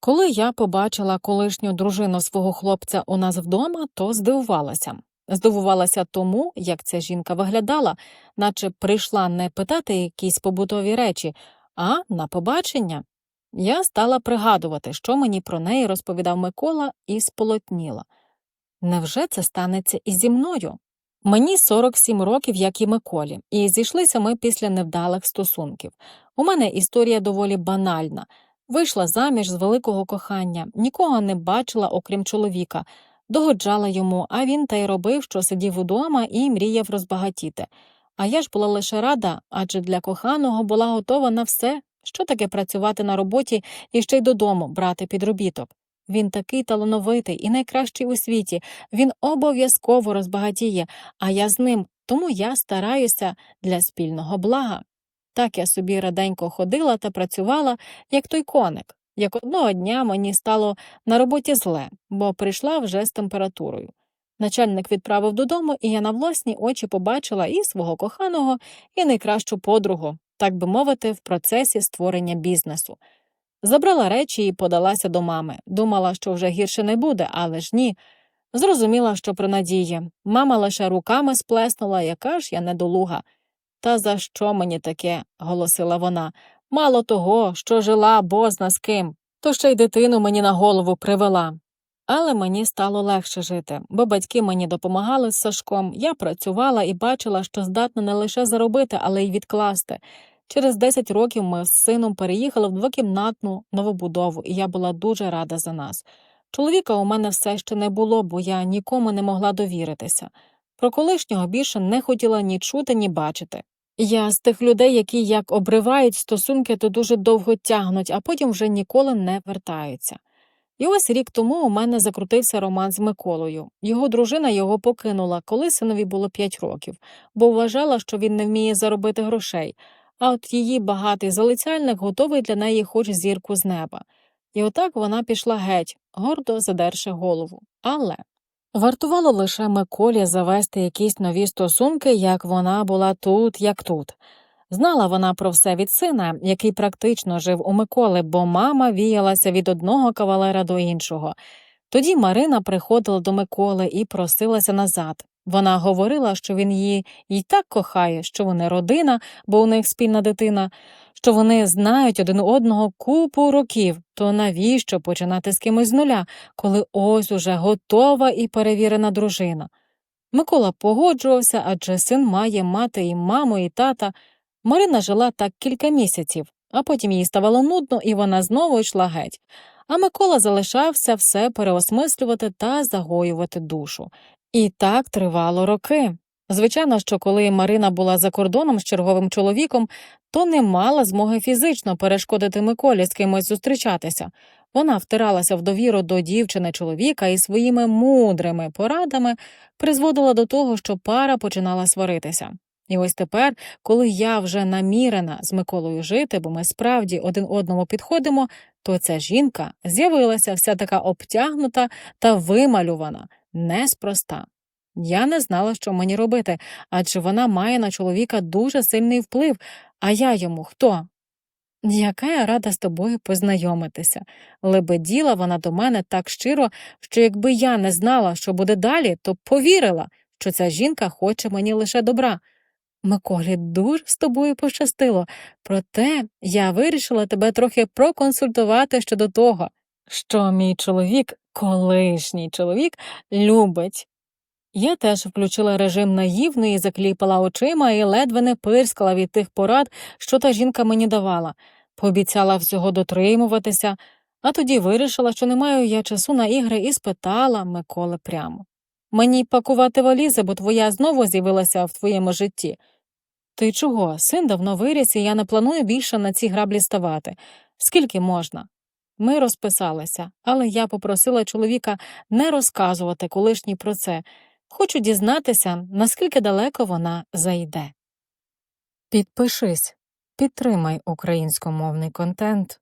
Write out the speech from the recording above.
Коли я побачила колишню дружину свого хлопця у нас вдома, то здивувалася. Здивувалася тому, як ця жінка виглядала, наче прийшла не питати якісь побутові речі, а на побачення. Я стала пригадувати, що мені про неї розповідав Микола, і сполотніла. Невже це станеться і зі мною? Мені 47 років, як і Миколі, і зійшлися ми після невдалих стосунків. У мене історія доволі банальна. Вийшла заміж з великого кохання, нікого не бачила, окрім чоловіка, догоджала йому, а він та й робив, що сидів удома і мріяв розбагатіти. А я ж була лише рада, адже для коханого була готова на все, що таке працювати на роботі і ще й додому брати підробіток. Він такий талановитий і найкращий у світі, він обов'язково розбагатіє, а я з ним, тому я стараюся для спільного блага. Так я собі раденько ходила та працювала, як той коник, як одного дня мені стало на роботі зле, бо прийшла вже з температурою. Начальник відправив додому, і я на власні очі побачила і свого коханого, і найкращу подругу, так би мовити, в процесі створення бізнесу. Забрала речі і подалася до мами. Думала, що вже гірше не буде, але ж ні. Зрозуміла, що при надії. Мама лише руками сплеснула, яка ж я недолуга. Та за що мені таке? голосила вона. Мало того, що жила бозна з ким, то ще й дитину мені на голову привела. Але мені стало легше жити, бо батьки мені допомагали з Сашком, я працювала і бачила, що здатна не лише заробити, але й відкласти. Через 10 років ми з сином переїхали в двокімнатну новобудову, і я була дуже рада за нас. Чоловіка у мене все ще не було, бо я нікому не могла довіритися. Про колишнього більше не хотіла ні чути, ні бачити. Я з тих людей, які як обривають стосунки, то дуже довго тягнуть, а потім вже ніколи не вертаються. І ось рік тому у мене закрутився роман з Миколою. Його дружина його покинула, коли синові було 5 років, бо вважала, що він не вміє заробити грошей, а от її багатий залицяльник готовий для неї хоч зірку з неба. І отак вона пішла геть, гордо задерши голову. Але вартувало лише Миколі завести якісь нові стосунки, як вона була тут, як тут. Знала вона про все від сина, який практично жив у Миколи, бо мама віялася від одного кавалера до іншого. Тоді Марина приходила до Миколи і просилася назад. Вона говорила, що він її і так кохає, що вони родина, бо у них спільна дитина, що вони знають один одного купу років, то навіщо починати з кимось з нуля, коли ось уже готова і перевірена дружина. Микола погоджувався, адже син має мати і маму, і тата. Марина жила так кілька місяців, а потім їй ставало нудно, і вона знову йшла геть. А Микола залишався все переосмислювати та загоювати душу. І так тривало роки. Звичайно, що коли Марина була за кордоном з черговим чоловіком, то не мала змоги фізично перешкодити Миколі з кимось зустрічатися. Вона втиралася в довіру до дівчини чоловіка і своїми мудрими порадами призводила до того, що пара починала сваритися. І ось тепер, коли я вже намірена з Миколою жити, бо ми справді один одному підходимо, то ця жінка з'явилася вся така обтягнута та вималювана, неспроста. Я не знала, що мені робити, адже вона має на чоловіка дуже сильний вплив, а я йому хто? Яка я рада з тобою познайомитися. Лебеділа вона до мене так щиро, що якби я не знала, що буде далі, то повірила, що ця жінка хоче мені лише добра. Миколі, дуже з тобою пощастило, проте я вирішила тебе трохи проконсультувати щодо того, що мій чоловік, колишній чоловік, любить. Я теж включила режим наївної, закліпала очима і ледве не пирскала від тих порад, що та жінка мені давала, пообіцяла всього дотримуватися, а тоді вирішила, що не маю я часу на ігри, і спитала Миколи прямо. Мені пакувати валізи, бо твоя знову з'явилася в твоєму житті. Ти чого? Син давно виріс, і я не планую більше на ці граблі ставати. Скільки можна? Ми розписалися, але я попросила чоловіка не розказувати колишній про це. Хочу дізнатися, наскільки далеко вона зайде. Підпишись, підтримай українськомовний контент.